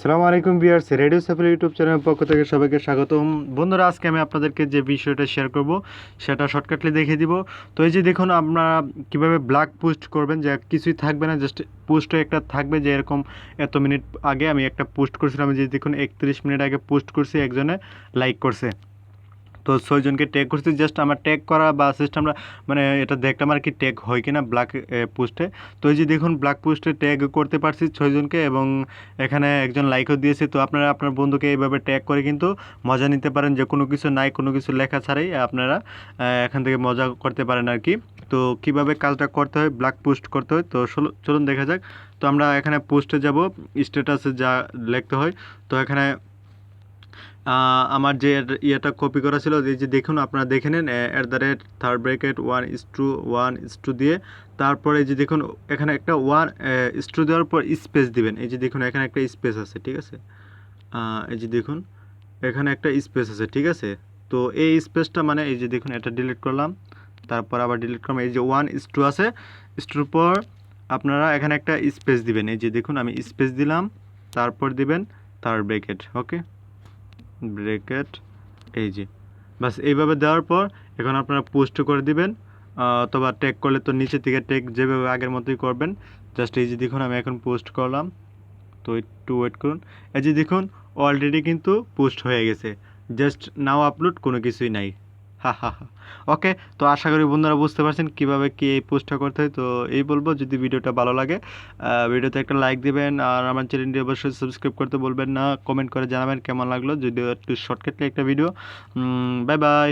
সালামু আলাইকুম বিয়ার্স radio Shuffle YouTube চ্যানেলের পক্ষ থেকে সবাইকে স্বাগতম। বন্ধুরা, আজকে আমি আপনাদেরকে যে বিষয়টা শেয়ার করব, সেটা শর্টকাটলি দেখিয়ে দিব। তো এই যে দেখুন, আপনারা কীভাবে ব্ল্যাক পোস্ট করবেন, যে কিছুই থাকবে না জাস্ট পোস্ট একটা থাকবে, যে এরকম এত মিনিট আগে আমি একটা পোস্ট করছিলাম, যে দেখুন, একত্রিশ মিনিট আগে পোস্ট করছি একজনে লাইক করছে। তো ছয়জনকে ট্যাগ করছি জাস্ট আমার ট্যাগ করা বা সিস্টেমটা মানে এটা দেখলাম আর কি ট্যাগ হয় কিনা ব্ল্যাক পোস্টে তো এই যে দেখুন ব্ল্যাক পোস্টে ট্যাগ করতে পারছি ছয়জনকে এবং এখানে একজন লাইকও দিয়েছে। তো আপনারা, আপনার বন্ধুকে এইভাবে ট্যাগ করে কিন্তু মজা নিতে পারেন, যে কোনো কিছু নাই, কোনো কিছু লেখা ছাড়াই আপনারা এখান থেকে মজা করতে পারেন আর কি। তো কীভাবে কাজটা করতে হয় ব্ল্যাক পোস্ট করতে হয়, তো চলো- চলুন দেখা যাক। তো আমরা এখানে পোস্টে যাব স্ট্যাটাসে যা লিখতে হয়। তো এখানে আমার যে ইয়েটা কপি করা ছিল, এই যে দেখুন, আপনারা দেখে নেন at the rate third bracket one is two one is two দিয়ে, তারপরে যে দেখুন, এখানে একটা ওয়ান ইস টু দেওয়ার পর স্পেস দিবেন। এই যে দেখুন, এখানে একটা স্পেস আছে, ঠিক আছে? এই যে দেখুন, এখানে একটা স্পেস আছে, ঠিক আছে? তো এই স্পেসটা মানে এই যে দেখুন, এটা ডিলিট করলাম, তারপর আবার ডিলিট করলাম। এই যে ওয়ান ইস টু আছে টুর পর আপনারা এখানে একটা স্পেস দিবেন। এই যে দেখুন, আমি স্পেস দিলাম, তারপর দিবেন থার্ড ব্র্যাকেট ওকে ব্রেকেট এই যে। বাস এইভাবে দেওয়ার পর এখন আপনারা পোস্ট করে দিবেন অথবা ট্যাগ করলে তো নিচে থেকে টেক যেভাবে আগের মতোই করবেন। জাস্ট এই যে দেখুন, আমি এখন পোস্ট করলাম। তো একটু ওয়েট করুন। এই যে দেখুন অলরেডি কিন্তু পোস্ট হয়ে গেছে। জাস্ট নাও আপলোড কোনো কিছুই নাই। ওকে তো আশা করি বন্ধুরা বুঝতে পারছেন কীভাবে কী এই পোস্টটা করতে হয়। তো এই বলব, যদি ভিডিওটা ভালো লাগে ভিডিওতে একটা লাইক দিবেন, আর আমার চ্যানেলটি অবশ্যই সাবস্ক্রাইব করতে বলবেন না। কমেন্ট করে জানাবেন কেমন লাগল। যদিও একটু শর্টকাটলি একটা ভিডিও বাই বাই